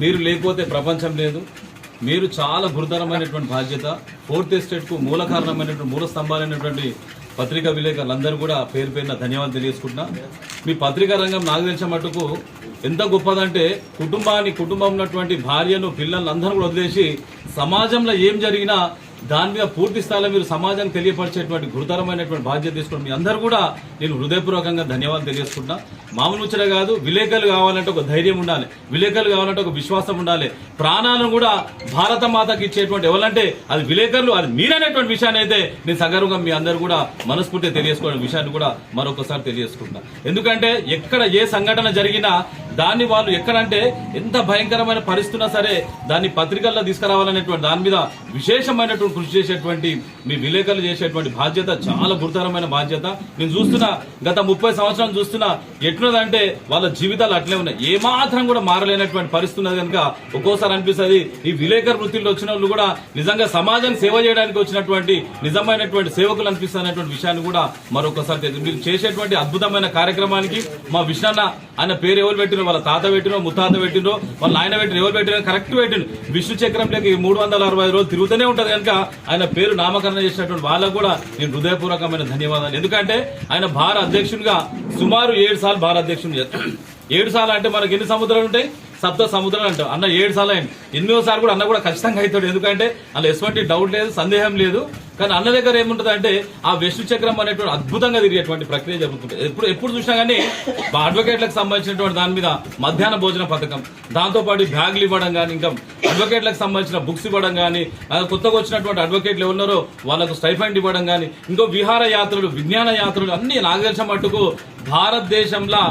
మీరు లేకపోతే ప్రపంచం లేదు. మీరు చాలా గురుతరమైనటువంటి బాధ్యత ఫోర్త్ ఎస్టేట్కు మూల కారణమైనటువంటి మూల స్తంభాలైనటువంటి పత్రికా విలేకరులందరూ కూడా పేరు పేరున ధన్యవాదాలు తెలియజేసుకుంటున్నా. మీ పత్రికా రంగం నాకు తెలిసిన మటుకు ఎంత గొప్పదంటే కుటుంబాన్ని కుటుంబం ఉన్నటువంటి భార్యను పిల్లలను అందరూ కూడా వదిలేసి సమాజంలో ఏం జరిగినా దాని మీద పూర్తి స్థాయిలో మీరు సమాజానికి తెలియపరిచేటువంటి గురుతరమైనటువంటి బాధ్యత తీసుకుని మీ అందరూ కూడా నేను హృదయపూర్వకంగా ధన్యవాదాలు తెలియజేసుకుంటా మామూలు ముచ్చట కాదు విలేకరులు కావాలంటే ఒక ధైర్యం ఉండాలి. విలేకరులు కావాలంటే ఒక విశ్వాసం ఉండాలి. ప్రాణాలను కూడా భారత మాతకి ఇచ్చేటువంటి ఎవరంటే అది విలేకరులు అది మీరనేటువంటి విషయాన్ని అయితే నేను సగర్వంగా మీ అందరూ కూడా మనస్ఫూర్తిగా తెలియజేసుకోవడం విషయాన్ని కూడా మరొకసారి తెలియజేసుకుంటా ఎందుకంటే ఎక్కడ ఏ సంఘటన జరిగినా దాన్ని వాళ్ళు ఎక్కడంటే ఎంత భయంకరమైన పరిస్థితున్నా సరే దాన్ని పత్రికల్లో తీసుకురావాలనేటువంటి దాని మీద విశేషమైనటువంటి కృషి చేసేటువంటి మీ విలేకరులు చేసేటువంటి బాధ్యత చాలా గురుతరమైన బాధ్యత. నేను చూస్తున్నా గత ముప్పై సంవత్సరాలు చూస్తున్నా ఎట్లున్నదంటే వాళ్ళ జీవితాలు అట్లే ఉన్నాయి. ఏమాత్రం కూడా మారలేనటువంటి పరిస్థితి ఉన్నది కనుక ఒక్కోసారి అనిపిస్తుంది ఈ విలేకరు వృత్తిలో వచ్చిన వాళ్ళు కూడా నిజంగా సమాజం సేవ చేయడానికి వచ్చినటువంటి నిజమైనటువంటి సేవకులు అనిపిస్తున్నటువంటి విషయాన్ని కూడా మరొకసారి తెలుసు మీరు చేసేటువంటి అద్భుతమైన కార్యక్రమానికి మా విష్ణన్న ఆయన పేరు ఎవరు పెట్టినో వాళ్ళ తాత పెట్టినో ముత్తాత పెట్టినో వాళ్ళ ఆయన పెట్టిన ఎవరు పెట్టినో కరెక్ట్ పెట్టిన విష్ణు చక్రంలోకి మూడు వందల అరవై రోజులు తిరుగుతూనే ఉంటుంది కనుక ఆయన పేరు నామకరణం చేసినటువంటి వాళ్ళకు కూడా నేను హృదయపూర్వకమైన ధన్యవాదాలు. ఎందుకంటే ఆయన భారత అధ్యక్షునిగా సుమారు ఏడు సార్లు భారత అధ్యక్షుని చేస్తాడు ఏడు సార్లు అంటే మనకి ఎన్ని సముద్రాలు ఉంటాయి? సప్త సముద్రాలు అంటాం. అన్న ఏడు సార్లు అయింది. ఎన్నోసార్లు కూడా అన్న కూడా ఖచ్చితంగా అవుతాడు. ఎందుకంటే అలా ఎటువంటి డౌట్ లేదు సందేహం లేదు. కానీ అన్న దగ్గర ఏముంటుంది అంటే ఆ విష్ణు చక్రం అనేటువంటి అద్భుతంగా తిరిగేటువంటి ప్రక్రియ జరుగుతుంటుంది. ఎప్పుడు ఎప్పుడు చూసినా కానీ అడ్వకేట్లకు సంబంధించినటువంటి దాని మీద మధ్యాహ్న భోజన పథకం. దాంతో పాటు బ్యాగులు ఇవ్వడం కానీ ఇంకా అడ్వకేట్లకు సంబంధించిన బుక్స్ ఇవ్వడం కానీ కొత్తగా వచ్చినటువంటి అడ్వకేట్లు ఎవరున్నారో వాళ్ళకు స్టైఫండ్ ఇవ్వడం కానీ ఇంకో విహార యాత్రలు విజ్ఞాన యాత్రలు అన్ని నాకు తెలిసిన మట్టుకు భారతదేశంలో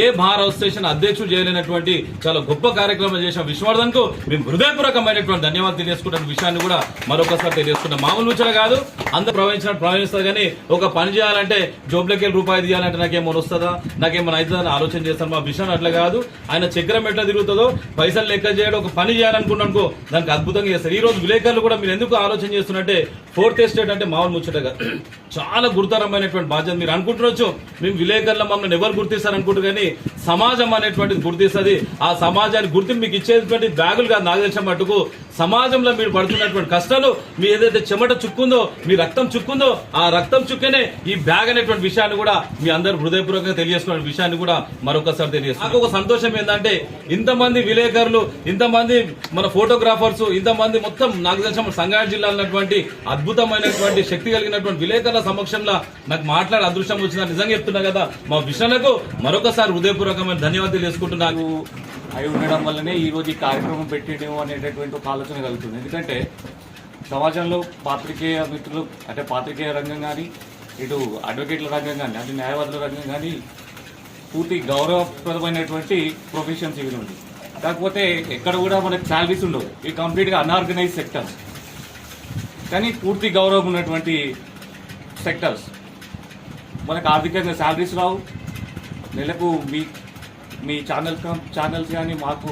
ఏ భారత స్టేషన్ అధ్యక్షుడు చేయలేనటువంటి చాలా గొప్ప కార్యక్రమం చేసిన విశ్వవర్ధన్కు మేము హృదయపూర్వకమైనటువంటి ధన్యవాదాలు తెలియజేసుకుంటున్న విషయాన్ని కూడా మరొకసారి తెలియజేసుకుంటాం మామూలు ముచ్చట కాదు. అందరూ ప్రవహించినట్టు ప్రవహిస్తారు కానీ ఒక పని చేయాలంటే జోబ్లకి వెళ్ళి రూపాయి తీయాలంటే నాకేమో వస్తుందా? నాకేమైనా అవుతుందని ఆలోచన చేస్తాను. మా విషయం అట్లా కాదు. ఆయన చక్రం ఎట్లా తిరుగుతుందో పైసలు లెక్క చేయడం ఒక పని చేయాలనుకున్నానుకో దానికి అద్భుతంగా చేస్తారు. ఈ రోజు విలేకరులు కూడా మీరు ఎందుకు ఆలోచన చేస్తున్నట్టే? ఫోర్త్ ఎస్టేట్ అంటే మామూలు ముచ్చట కాదు. చాలా గురుతరమైనటువంటి బాధ్యత. మీరు అనుకుంటున్నచ్చు మేము విలేకరుల మమ్మల్ని ఎవరు గుర్తిస్తారు అనుకుంటారు కానీ సమాజం అనేటువంటిది గుర్తిస్తుంది. ఆ సమాజానికి గుర్తింపు మీకు ఇచ్చేటువంటి బ్యాగులు కాదు నాకు తెలిసిన మట్టుకు. సమాజంలో మీరు పడుతున్నటువంటి కష్టాలు మీ ఏదైతే చెమట చుక్కుందో మీ రక్తం చుక్కుందో ఆ రక్తం చుక్కనే ఈ బ్యాగ్ అనేటువంటి విషయాన్ని కూడా మీ అందరు హృదయపూర్వకంగా తెలియజేసుకున్న విషయాన్ని కూడా మరొకసారి తెలియజేస్తాను నాకు ఒక సంతోషం ఏంటంటే ఇంతమంది విలేకరులు ఇంతమంది మన ఫోటోగ్రాఫర్స్ ఇంతమంది మొత్తం నాకు తెలిసిన సంగారెడ్డి జిల్లాలో ఉన్నటువంటి అద్భుతమైనటువంటి శక్తి కలిగినటువంటి విలేకరుల సమక్షంలో నాకు మాట్లాడే అదృష్టం వచ్చిన నిజంగా చెప్తున్నా కదా. మా విషయాలకు మరొకసారి హృదయపూర్వకమైన ధన్యవాదాలు తెలుసుకుంటున్నాను అయి ఉండడం వల్లనే ఈ రోజు ఈ కార్యక్రమం పెట్టేయడం అనేటటువంటి ఒక ఆలోచన కలుగుతుంది. ఎందుకంటే సమాజంలో పాత్రికేయ మిత్రులు అంటే పాత్రికేయ రంగం కానీ ఇటు అడ్వకేట్ల రంగం కానీ అటు న్యాయవాదుల రంగం కానీ పూర్తి గౌరవప్రదమైనటువంటి ప్రొఫెషన్స్ ఇవి ఉంది కాకపోతే ఎక్కడ కూడా మనకు శాలరీస్ ఉండవు. ఇవి కంప్లీట్గా అన్ఆర్గనైజ్ సెక్టర్ కానీ పూర్తి గౌరవం ఉన్నటువంటి సెక్టర్స్ మనకు ఆర్థికంగా శాలరీస్ రావు. నెలకు మీ మీ ఛానల్ ఛానల్స్ కానీ మాకు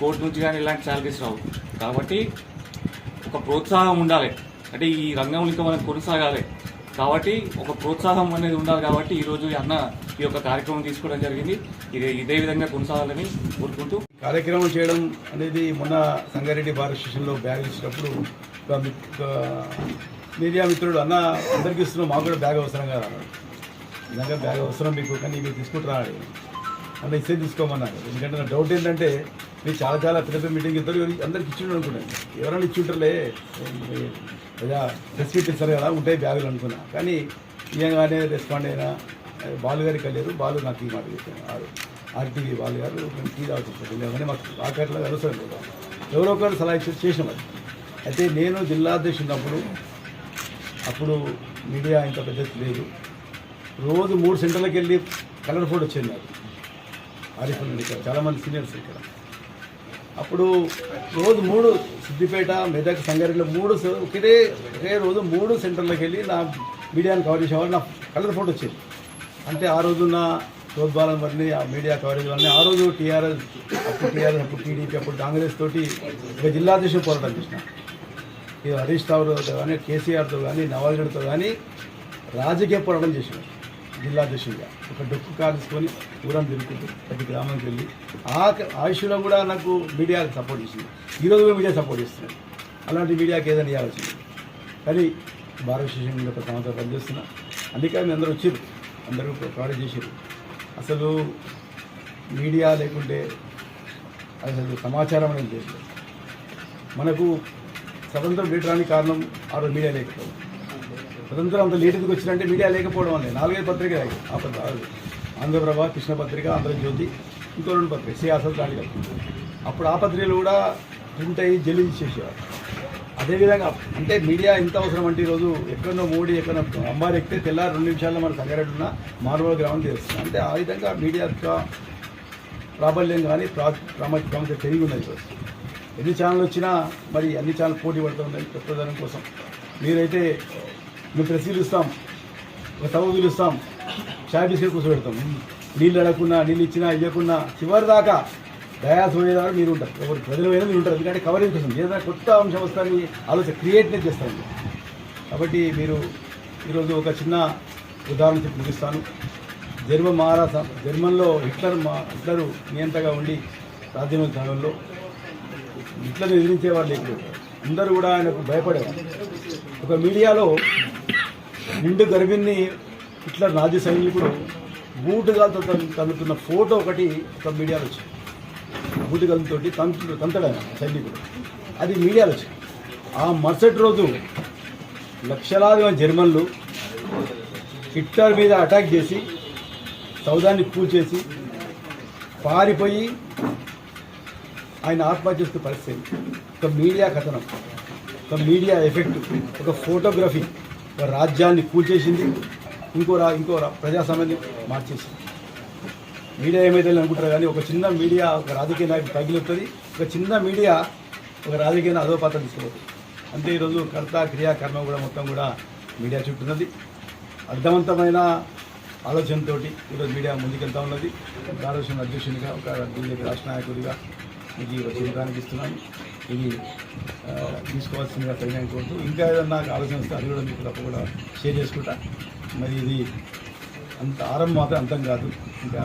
కోర్టు నుంచి కానీ ఇలాంటి శాలరీస్ రావు. కాబట్టి ఒక ప్రోత్సాహం ఉండాలి. అంటే ఈ రంగంలో ఇంకా మనం కొనసాగాలి. కాబట్టి ఒక ప్రోత్సాహం అనేది ఉండాలి కాబట్టి ఈరోజు అన్న ఈ యొక్క కార్యక్రమం తీసుకోవడం జరిగింది. ఇది ఇదే విధంగా కొనసాగాలని కోరుకుంటూ. కార్యక్రమం చేయడం అనేది మొన్న సంగారెడ్డి భారత స్టేషన్లో బ్యాగ్ ఇచ్చినప్పుడు మీడియా మిత్రుడు అన్న అందరికి ఇస్తున్నాం మాకు కూడా బ్యాగ్ అవసరం కదా. నిజంగా బ్యాగ్ అవసరం మీకు కానీ మీరు తీసుకుంటున్నాడు అని అన్న ఇస్తే తీసుకోమన్నారు. ఎందుకంటే నా డౌట్ ఏంటంటే మీరు చాలా చాలా పెద్ద మీటింగ్ ఇద్దరు అందరికి ఇచ్చిండు అనుకున్నాను. ఎవరైనా ఇచ్చి ఉంటారులే ప్రజా రెస్పెక్ట్ ఇస్తారు కదా ఉంటాయి బ్యాగులు అనుకున్నా. కానీ ఇయ్యగానే రెస్పాండ్ అయినా బాలు గారికి వెళ్ళారు బాలు నాకు ఈ మాట చెప్పాను ఆర్టీవీ బాలు గారు మేము టీ తాగుతుంటాం మాకు ఆకట్లో అవసరం లేదు. ఎవరో ఒకరు సలహా చేసిన అయితే నేను జిల్లా అధ్యక్షుడు ఉన్నప్పుడు అప్పుడు మీడియా ఇంత పెద్దది లేదు. రోజు మూడు సెంటర్లకు వెళ్ళి కలర్ ఫోటో వచ్చింది నాకు. ఇక్కడ చాలామంది సీనియర్స్ ఇక్కడ. అప్పుడు రోజు మూడు సిద్దిపేట మెదక్ సంగారెడ్డిలో మూడు ఒకటే ఒకే రోజు మూడు సెంటర్లకు వెళ్ళి నా మీడియాని కవర్ చేసేవాళ్ళు. నా కలర్ ఫోటో వచ్చింది. అంటే ఆ రోజున్న ప్రోద్బలం వల్ల ఆ మీడియా కవరేజ్ వల్ల ఆ రోజు టీఆర్ఎస్ అప్పుడు టీఆర్ఎస్ అప్పుడు టీడీపీ అప్పుడు కాంగ్రెస్ తోటి ఒక జిల్లాధ్యక్షుడు పోరాటం చేసిన. ఇది హరీష్ రావుతో కానీ కేసీఆర్తో కానీ నవాజ్గఢ్తో కానీ రాజకీయ పోరాటం జిల్లా జిల్లాధ్యక్షుడిగా ఒక డొక్కు కాల్చుకొని ఊరం తిరుగుతూ ప్రతి గ్రామానికి వెళ్ళి ఆ ఆయుష్లో కూడా నాకు మీడియాకి సపోర్ట్ చేసింది. ఈరోజు కూడా మీడియా సపోర్ట్ చేస్తున్నాను అలాంటి మీడియాకి ఏదైనా ఇవ్వాల్సింది కానీ భారత శిక్షణ ఒక సంవత్సరం పనిచేస్తున్నా. అందుకే మీ అందరూ వచ్చారు. అందరూ ప్రొవైడ్ చేశారు. అసలు మీడియా లేకుంటే అసలు సమాచారం అనేది లేదు. మనకు స్వతంత్రం లేటడానికి కారణం ఆ రోజు మీడియా లేకపోవడం. స్వతంత్రం అంత లేటుకి వచ్చినంటే మీడియా లేకపోవడం అనేది నాలుగైదు పత్రికలు అయ్యాయి. ఆ ఆంధ్రప్రభ కృష్ణ పత్రిక ఆంధ్రజ్యోతి ఇంకో రెండు పత్రిక సియాసత్ దాంట్లో అప్పుడు ఆ పత్రికలు కూడా ప్రింట్ అయ్యి జల్లి చేసేవారు అదేవిధంగా అంటే మీడియా ఎంత అవసరం అంటే ఈరోజు ఎక్కడో మోడీ ఎక్కడ అంబారు ఎక్కితే తెల్లారు రెండు నిమిషాల్లో మన సంగారెడ్డి ఉన్న మార్మల్ గ్రామం తెలుస్తుంది. అంటే ఆ విధంగా మీడియా యొక్క ప్రాబల్యం కానీ ప్రా ప్రాముఖ్యత పెరిగి ఉన్నది ఈరోజు. ఎన్ని ఛానల్ వచ్చినా మరి అన్ని ఛానల్ పోటీ పడుతూ ఉన్నాయి కొత్తదనం కోసం మీరైతే మేము ప్రెస్ ఇస్తాం ఒక తవ్వ పిలుస్తాం చాయ్ బిస్కెట్ కూర్చోబెడతాం. నీళ్ళు అడగకుండా నీళ్ళు ఇచ్చినా ఇవ్వకుండా చివరి దాకా దయా పోయేదాకా మీరు ఉంటారు. ఎవరు ప్రజలు అయినా మీరు ఉంటారు. ఎందుకంటే కవరేజ్ కోసం ఏదైనా కొత్త అంశం వస్తారని ఆలోచన క్రియేట్నే చేస్తాను కాబట్టి మీరు ఈరోజు ఒక చిన్న ఉదాహరణ చెప్పి ముగిస్తాను. జర్మన్ మహారాష్ట్ర జర్మన్లో హిట్లర్ మా హిట్లరు నియంతగా ఉండి రాజ్యాంగ సమయంలో హిట్లర్ ఎదిరించేవారు లేకపోతే అందరూ కూడా ఆయనకు భయపడేవారు ఒక మీడియాలో నిండు గర్భిణి హిట్లర్ నాజీ సైనికుడు బూటుగాలతో తన్నుతున్న ఫోటో ఒకటి ఒక మీడియాలో వచ్చింది. బూటుగాలతో తంతు తంతడు సైనికుడు. అది మీడియాలో వచ్చింది. ఆ మరుసటి రోజు లక్షలాది మంది జర్మన్లు హిట్లర్ మీద అటాక్ చేసి సౌదాన్ని కూల్చేసి పారిపోయి ఆయన ఆత్మహత్య పరిస్థితి. ఒక మీడియా కథనం ఒక మీడియా ఎఫెక్ట్ ఒక ఫోటోగ్రఫీ ఒక రాజ్యాన్ని కూల్చేసింది ఇంకో రా ఇంకో ప్రజాస్వామ్యాన్ని మార్చేసింది. మీడియా ఏమైతే అనుకుంటారు కానీ ఒక చిన్న మీడియా ఒక రాజకీయ నాయకుడు తగిలిస్తుంది ఒక చిన్న మీడియా ఒక రాజకీయ అధోపాతం తీసుకుపోతుంది. అంటే ఈరోజు కర్త క్రియా కర్మ కూడా మొత్తం కూడా మీడియా చుట్టున్నది అర్థవంతమైన ఆలోచనతోటి ఈరోజు మీడియా ముందుకెళ్తా ఉన్నది. భారతదేశం అధ్యక్షునిగా ఒక బీజేపీ రాష్ట్ర నాయకుడిగా ఇది ఈ ఇస్తున్నాను. ఇది తీసుకోవాల్సిందిగా సైన్యాన్ని కోరుతూ ఇంకా ఏదన్నా నాకు ఆలోచన వస్తే అది కూడా మీకు తప్ప కూడా షేర్ చేసుకుంటా. మరి ఇది అంత ఆరంభం మాత్రం అంతం కాదు. ఇంకా